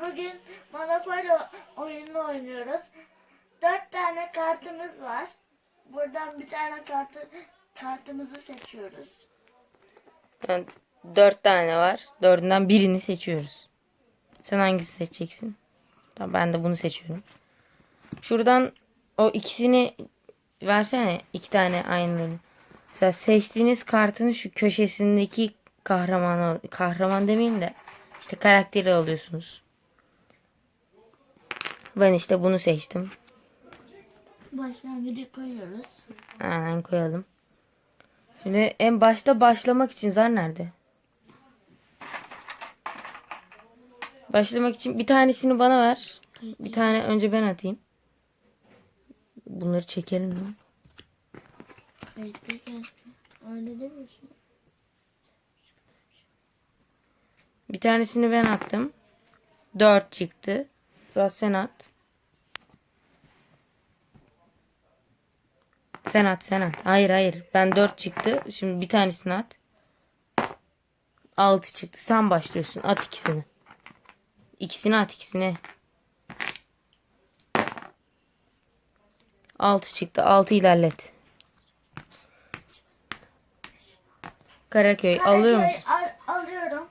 Bugün Monopoly oyununu oynuyoruz. Dört tane kartımız var. Buradan bir tane kartı kartımızı seçiyoruz. Yani dört tane var. Dördünden birini seçiyoruz. Sen hangisi seçeceksin? Tamam ben de bunu seçiyorum. Şuradan o ikisini versene. iki tane aynılarını. Mesela seçtiğiniz kartın şu köşesindeki kahramanı kahraman demeyeyim de işte karakteri alıyorsunuz. Ben işte bunu seçtim. Başlangıcı koyuyoruz. Aynen koyalım. Şimdi en başta başlamak için zar nerede? Başlamak için bir tanesini bana ver. Bir tane önce ben atayım. Bunları çekelim mi? Bir tanesini ben attım. 4 çıktı. Biraz sen at. Sen at sen at. Hayır hayır. Ben 4 çıktı. Şimdi bir tanesini at. 6 çıktı. Sen başlıyorsun. At ikisini. İkisini at ikisini. 6 çıktı. 6 ilerlet. Karaköy alıyor musun? Karaköy al- alıyorum.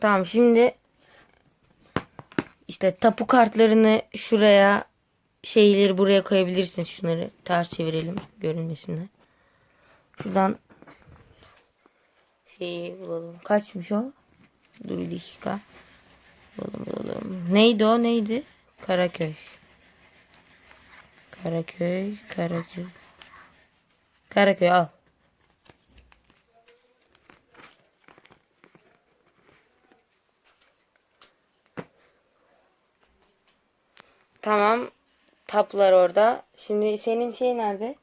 Tamam şimdi işte tapu kartlarını şuraya şeyleri buraya koyabilirsin. Şunları ters çevirelim görünmesinler. Şuradan şeyi bulalım. Kaçmış o? Dur bir dakika. Bulalım bulalım. Neydi o neydi? Karaköy. Karaköy. Karaköy. Karaköy al. Tamam. Taplar orada. Şimdi senin şey nerede?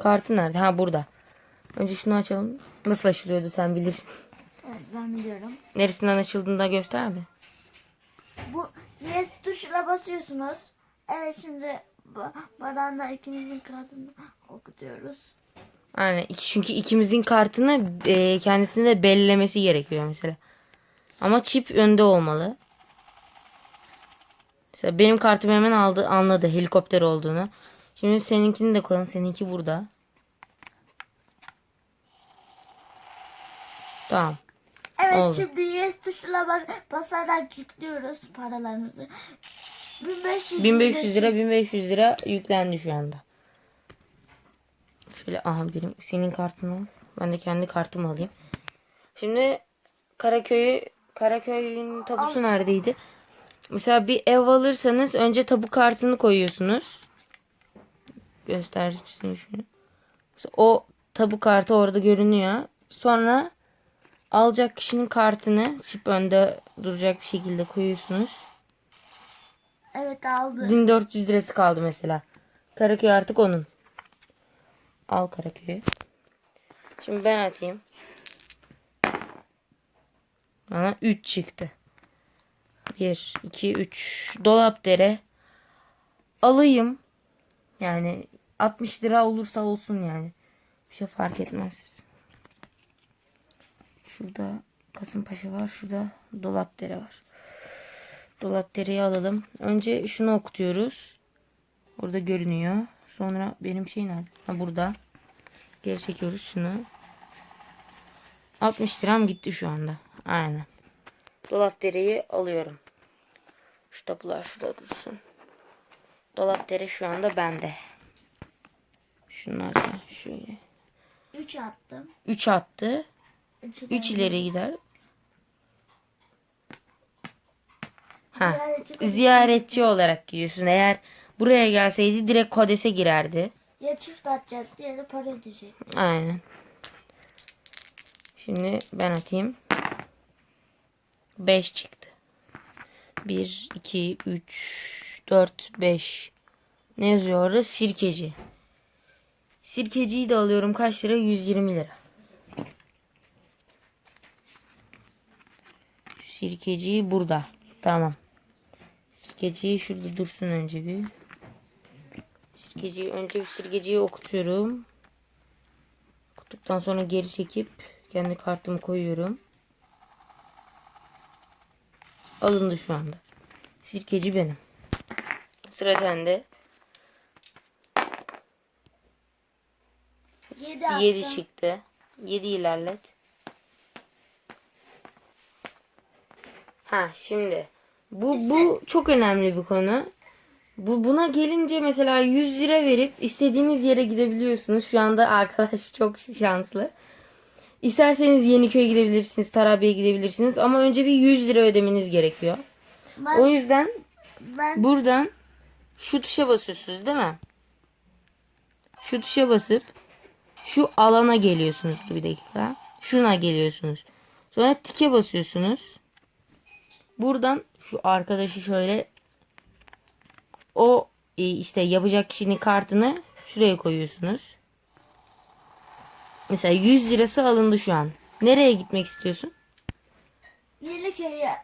Kartı nerede? Ha burada. Önce şunu açalım. Nasıl açılıyordu sen bilirsin. Evet ben biliyorum. Neresinden açıldığını da gösterdi. Bu yes tuşuna basıyorsunuz. Evet şimdi ba- Baran'la ikimizin kartını okutuyoruz. Aynen. Çünkü ikimizin kartını e, kendisini de belirlemesi gerekiyor mesela. Ama çip önde olmalı. Mesela benim kartım hemen aldı, anladı helikopter olduğunu. Şimdi seninkini de koyalım. Seninki burada. Tamam. Evet Oldu. şimdi yes tuşuna bak basarak yüklüyoruz paralarımızı. 1500, 1500 lira 1500 lira yüklendi şu anda. Şöyle aha benim senin kartını al. Ben de kendi kartımı alayım. Şimdi Karaköy'ü Karaköy'ün tapusu neredeydi? Mesela bir ev alırsanız önce tapu kartını koyuyorsunuz. Göstersin şunu. Mesela o tapu kartı orada görünüyor. Sonra alacak kişinin kartını çip önde duracak bir şekilde koyuyorsunuz. Evet aldı. 1400 lirası kaldı mesela. Karaköy artık onun. Al Karaköy'ü. Şimdi ben atayım. Bana 3 çıktı. 1, 2, 3. Dolap dere. Alayım. Yani 60 lira olursa olsun yani. Bir şey fark etmez. Şurada Kasımpaşa var. Şurada Dolap dere var. Dolap dereyi alalım. Önce şunu okutuyoruz. Orada görünüyor. Sonra benim şey nerede? Ha burada. Geri çekiyoruz şunu. 60 liram gitti şu anda. Aynen. Dolap dereyi alıyorum. Şu tapular şurada dursun. Dolap dere şu anda bende. Şunlar da şöyle. 3 attım. 3 attı. 3 3 ileri gider. Ha. Ziyaretçi olarak gidiyorsun. Eğer buraya gelseydi direkt kodese girerdi. Ya çift atacaktı ya da para ödeyecek. Aynen. Şimdi ben atayım. 5 çıktı. 1, 2, 3, 4, 5. Ne yazıyor orada? Sirkeci. Sirkeciyi de alıyorum. Kaç lira? 120 lira. Sirkeciyi burada. Tamam. Sirkeciyi şurada dursun önce bir. Sirkeciyi önce bir sirkeciyi okutuyorum. Okuttuktan sonra geri çekip kendi kartımı koyuyorum. Alındı şu anda. Sirkeci benim. Sıra sende. 7 attım. 7 çıktı. 7 ilerlet. Ha şimdi bu bu çok önemli bir konu. Bu buna gelince mesela 100 lira verip istediğiniz yere gidebiliyorsunuz. Şu anda arkadaş çok şanslı. İsterseniz Yeniköy'e gidebilirsiniz, Tarabya'ya gidebilirsiniz ama önce bir 100 lira ödemeniz gerekiyor. Ben, O yüzden ben buradan şu tuşa basıyorsunuz değil mi? Şu tuşa basıp şu alana geliyorsunuz. Dur Bir dakika. Şuna geliyorsunuz. Sonra tike basıyorsunuz. Buradan şu arkadaşı şöyle o e, işte yapacak kişinin kartını şuraya koyuyorsunuz. Mesela 100 lirası alındı şu an. Nereye gitmek istiyorsun? Yeniköy'e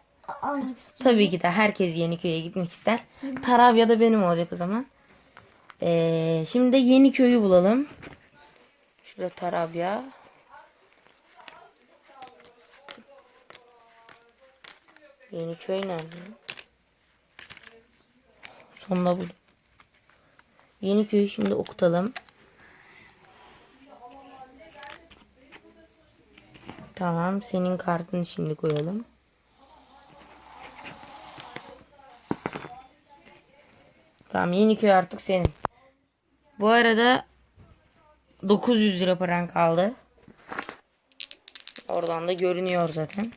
almak istiyorum. Tabii ki de herkes Yeniköy'e gitmek ister. Taravya da benim olacak o zaman. Ee, şimdi de Yeniköy'ü bulalım. Şurada Tarabya. Yeniköy nerede? Sonunda buldum. Yeniköy'ü şimdi okutalım. Tamam. Senin kartını şimdi koyalım. Tamam Yeniköy artık senin. Bu arada 900 lira paran kaldı. Oradan da görünüyor zaten.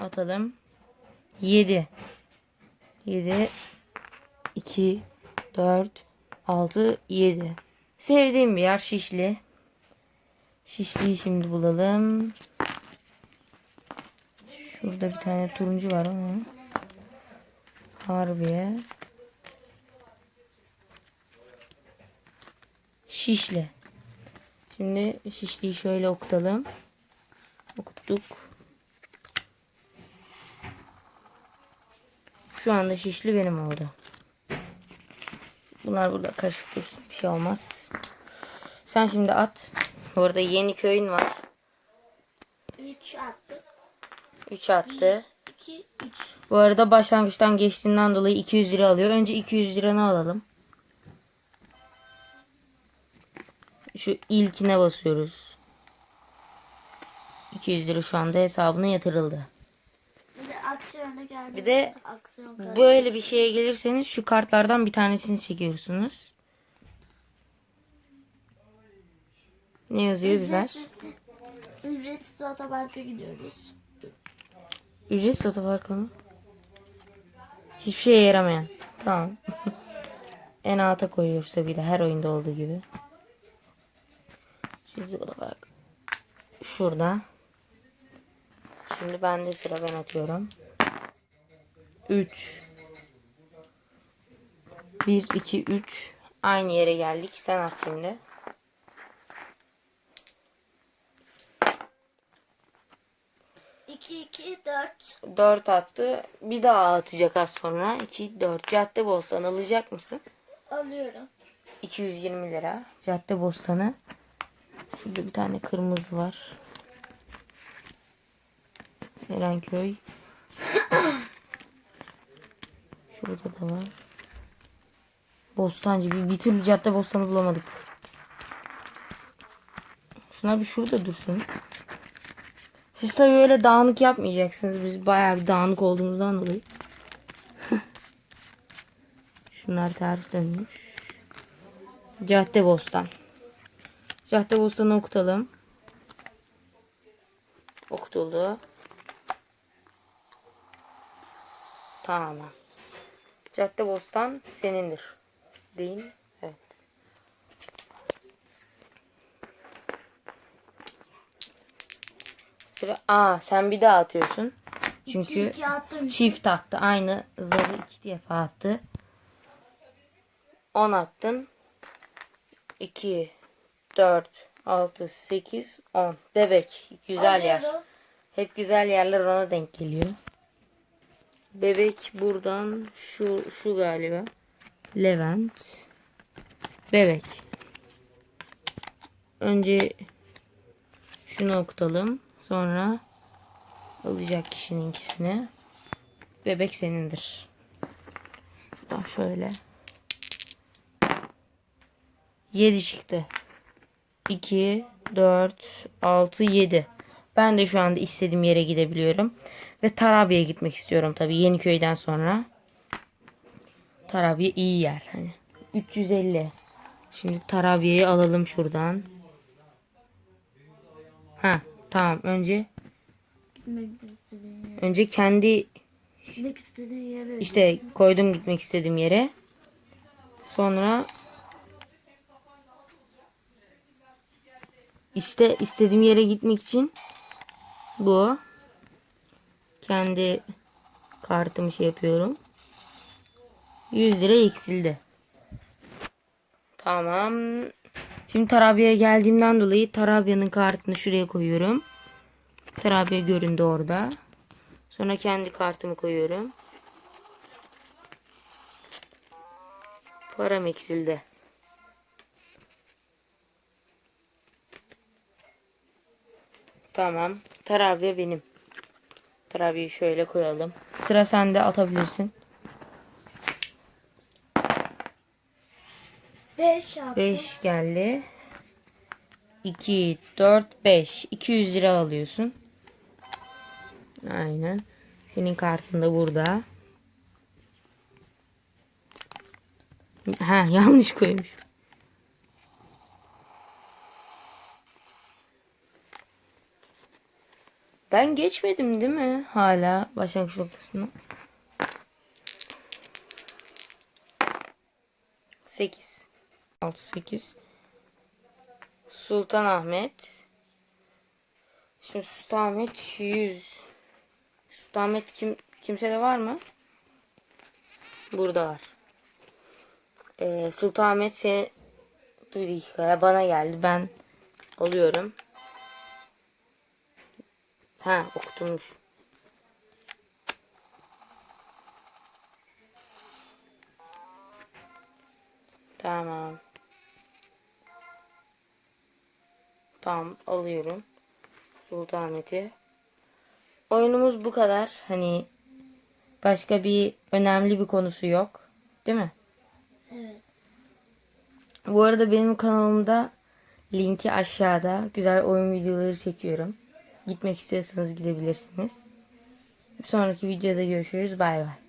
Atalım. 7 7 2 4 6 7 Sevdiğim bir yer Şişli. Şişli'yi şimdi bulalım. Şurada bir tane turuncu var ama. Harbiye. Şişli. Şimdi Şişli'yi şöyle okutalım. Okuttuk. Şu anda Şişli benim oldu. Bunlar burada karışık dursun. Bir şey olmaz. Sen şimdi at. Bu yeni köyün var. 3 attım. 3 attı. 2 3. Bu arada başlangıçtan geçtiğinden dolayı 200 lira alıyor. Önce 200 liranı alalım. Şu ilkine basıyoruz. 200 lira şu anda hesabına yatırıldı. Bir de aksiyona geldi. Bir de aksiyon. Böyle bir şeye gelirseniz şu kartlardan bir tanesini çekiyorsunuz. Ne yazıyor biber? Ücretsiz, ücretsiz otoparka gidiyoruz. Ücretsiz otoparka mı? Hiçbir şeye yaramayan. Tamam. en alta koyuyoruz tabii de her oyunda olduğu gibi. Ücretsiz otopark. Şurada. Şimdi bende sıra ben atıyorum. 3 1 2 3 Aynı yere geldik. Sen at şimdi. İki, iki, dört. 4 attı. Bir daha atacak az sonra. 2 4 Cadde Bostan alacak mısın? Alıyorum. 220 lira. Cadde Bostanı. Şurada bir tane kırmızı var. Erenköy. Şurada da var. Bostancı. Bir, bir türlü Cadde Bostanı bulamadık. Şuna bir şurada dursun. Siz tabii öyle dağınık yapmayacaksınız. Biz bayağı bir dağınık olduğumuzdan dolayı. Şunlar ters dönmüş. Cadde Bostan. Cadde Bostan'ı okutalım. Okutuldu. Tamam. Cadde Bostan senindir. Değil mi? Evet. Sıra Aa sen bir daha atıyorsun. Çünkü iki attım. çift attı. Aynı zarı iki defa attı. 10 attın. 2 4 6 8 10. Bebek. Güzel yer. Alıyorum. Hep güzel yerler ona denk geliyor. Bebek buradan şu şu galiba. Levent. Bebek. Önce şunu okutalım. Sonra alacak kişinin ikisini. bebek senindir. Şuradan şöyle. 7 çıktı. 2, 4, 6, 7. Ben de şu anda istediğim yere gidebiliyorum. Ve Tarabya'ya gitmek istiyorum tabii Yeniköy'den sonra. Tarabya iyi yer hani. 350. Şimdi Tarabya'yı alalım şuradan. Ha tamam önce Gitmek istediğin yere. önce kendi Gitmek istediğin yere. işte koydum gitmek istediğim yere. Sonra işte istediğim yere gitmek için bu kendi kartımı şey yapıyorum. 100 lira eksildi. Tamam. Şimdi Tarabya'ya geldiğimden dolayı Tarabya'nın kartını şuraya koyuyorum. Tarabya göründü orada. Sonra kendi kartımı koyuyorum. Param eksildi. Tamam. Tarabya benim. Tarabya'yı şöyle koyalım. Sıra sende atabilirsin. 5 yaptım. 5 geldi. 2, 4, 5. 200 lira alıyorsun. Aynen. Senin kartın da burada. Ha yanlış koymuş. Ben geçmedim değil mi? Hala başlangıç noktasına. 8. 6, 8. Sultanahmet. Şimdi Sultanahmet 100. Sultanahmet kim, kimsede var mı? Burada var. Ee, Sultanahmet seni Dur bir dakika ya bana geldi. Ben alıyorum. Ha okutulmuş. Tamam. Tamam alıyorum. Sultanahmet'i. Oyunumuz bu kadar. Hani başka bir önemli bir konusu yok. Değil mi? Evet. Bu arada benim kanalımda linki aşağıda. Güzel oyun videoları çekiyorum. Gitmek istiyorsanız gidebilirsiniz. Bir sonraki videoda görüşürüz. Bay bay.